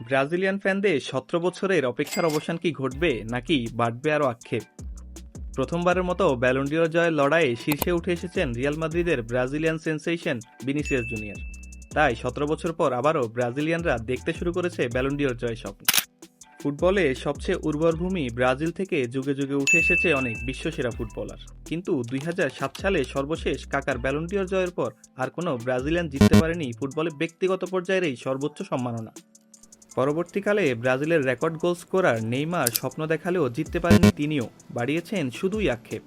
Brazilian ফ্যানদের সতেরো বছরের অপেক্ষার অবসান কি ঘটবে, নাকি বাড়বে আরও আক্ষেপ? প্রথমবারের মতো ব্যালন্ডিয়র জয়ের লড়াইয়ে শীর্ষে উঠে এসেছেন রিয়াল মাদ্রিদের ব্রাজিলিয়ান সেন্সেশন বিনিসিয়াস জুনিয়র তাই সতেরো বছর পর আবারও ব্রাজিলিয়ানরা দেখতে শুরু করেছে ব্যালন্ডিয়র জয় স্বপ্ন। ফুটবলে সবচেয়ে উর্বর ভূমি ব্রাজিল থেকে যুগে যুগে উঠে এসেছে অনেক বিশ্বসেরা ফুটবলার। কিন্তু দুই হাজার সাত সালে সর্বশেষ কাকার ব্যালন্ডিয়র জয়ের পর আর কোনো ব্রাজিলিয়ান জিততে পারেনি ফুটবলে ব্যক্তিগত পর্যায়ের এই সর্বোচ্চ সম্মাননা। পরবর্তীকালে ব্রাজিলের রেকর্ড গোল স্কোরার নেইমার স্বপ্ন দেখালেও জিততে পারেনি তিনিও, বাড়িয়েছেন শুধুই আক্ষেপ।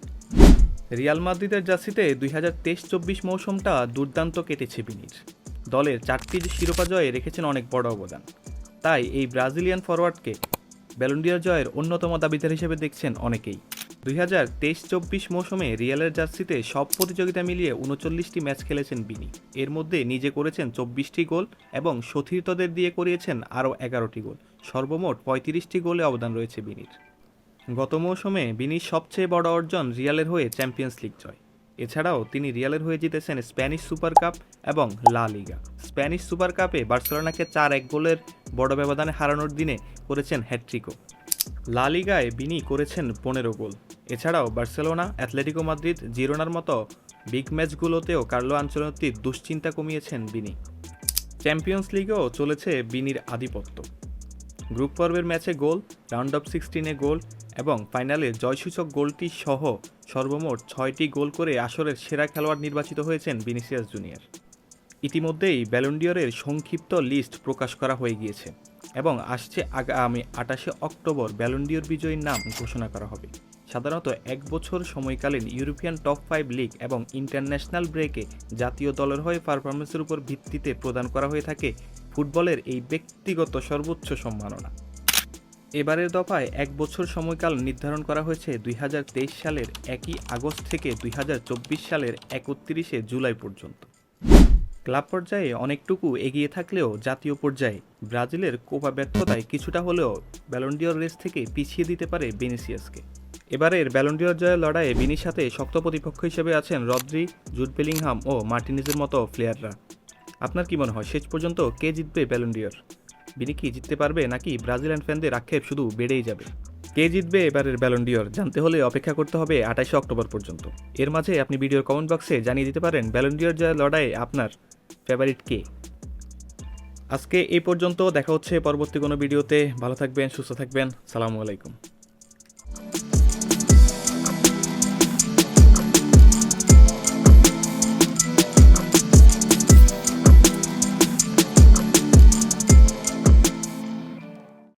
রিয়াল মাদ্রিদের জার্সিতে দুই হাজার তেইশ চব্বিশ মৌসুমটা দুর্দান্ত কেটেছে বিনির। দলের চারটি শিরোপা জয়ে রেখেছেন অনেক বড় অবদান। তাই এই ব্রাজিলিয়ান ফরওয়ার্ডকে ব্যালন্ডিয়ার জয়ের অন্যতম দাবিদার হিসেবে দেখছেন অনেকেই। দুই হাজার তেইশ চব্বিশ মৌসুমে রিয়ালের জার্সিতে সব প্রতিযোগিতা মিলিয়ে উনচল্লিশটি ম্যাচ খেলেছেন বিনি। এর মধ্যে নিজে করেছেন চব্বিশটি গোল এবং সতীর্থদের দিয়ে করিয়েছেন আরও এগারোটি গোল। সর্বমোট পঁয়ত্রিশটি গোলে অবদান রয়েছে বিনির। গত মৌসুমে বিনির সবচেয়ে বড় অর্জন রিয়ালের হয়ে চ্যাম্পিয়ন্স লিগ জয়। এছাড়াও তিনি রিয়ালের হয়ে জিতেছেন স্প্যানিশ সুপার কাপ এবং লা লিগা। স্প্যানিশ সুপার কাপে বার্সেলোনাকে চার এক গোলের বড় ব্যবধানে হারানোর দিনে করেছেন হ্যাট্রিকও লা লিগায় বিনি করেছেন পনেরো গোল। এছাড়াও বার্সেলোনা, অ্যাথলেটিকো মাদ্রিদ, জিরোনার মতো বিগ ম্যাচগুলোতেও কার্লো আঞ্চলতির দুশ্চিন্তা কমিয়েছেন বিনি। চ্যাম্পিয়ন্স লিগেও চলেছে বিনির আধিপত্য। গ্রুপ পর্বের ম্যাচে গোল, রাউন্ড অফ সিক্সটিনে গোল এবং ফাইনালে জয়সূচক গোলটি সহ সর্বমোট ছয়টি গোল করে আসরের সেরা খেলোয়াড় নির্বাচিত হয়েছেন বিনিসিয়াস জুনিয়র। ইতিমধ্যেই ব্যালন্ডিয়রের সংক্ষিপ্ত লিস্ট প্রকাশ করা হয়ে গিয়েছে। এবং আসছে আগামী আটাশে অক্টোবর ব্যালন্ডিয়র বিজয়ীর নাম ঘোষণা করা হবে। সাধারণত এক বছর সময়কালীন ইউরোপিয়ান টপ ফাইভ লিগ এবং ইন্টারন্যাশনাল ব্রেকে জাতীয় দলের হয়ে পারফরমেন্সের উপর ভিত্তিতে প্রদান করা হয়ে থাকে ফুটবলের এই ব্যক্তিগত সর্বোচ্চ সম্মাননা। এবারের দফায় এক বছর সময়কাল নির্ধারণ করা হয়েছে দুই হাজার তেইশ সালের একই আগস্ট থেকে দুই হাজার চব্বিশ সালের একত্রিশে জুলাই পর্যন্ত। ক্লাব পর্যায়ে অনেকটুকু এগিয়ে থাকলেও জাতীয় পর্যায়ে ব্রাজিলের কোপা ব্যর্থতায় কিছুটা হলেও ব্যালন্ডিয়র রেস থেকে পিছিয়ে দিতে পারে বেনিসিয়াসকে এবারের ব্যালন্ডিয়র জয়ের লড়াইয়ে বিনির সাথে শক্ত প্রতিপক্ষ হিসেবে আছেন রদ্রি, জুড বেলিংহাম ও মার্টিনিজের মতো প্লেয়াররা। আপনার কি মনে হয়, শেষ পর্যন্ত কে জিতবে ব্যালন্ডিয়র বিনি কি জিততে পারবে নাকি ব্রাজিলিয়ান ফ্যানদের আক্ষেপ শুধু বেড়েই যাবে? কে জিতবে এবারের ব্যালন্ডিয়র জানতে হলে অপেক্ষা করতে হবে আঠাশে অক্টোবর পর্যন্ত। এর মাঝে আপনি ভিডিওর কমেন্ট বক্সে জানিয়ে দিতে পারেন ব্যালন্ডিয়র জয়ের লড়াইয়ে আপনার ফেভারিট কে? আজকে এই পর্যন্ত, দেখা হচ্ছে পরবর্তী কোনো ভিডিওতে। ভালো থাকবেন, সুস্থ থাকবেন। সালামু আলাইকুম।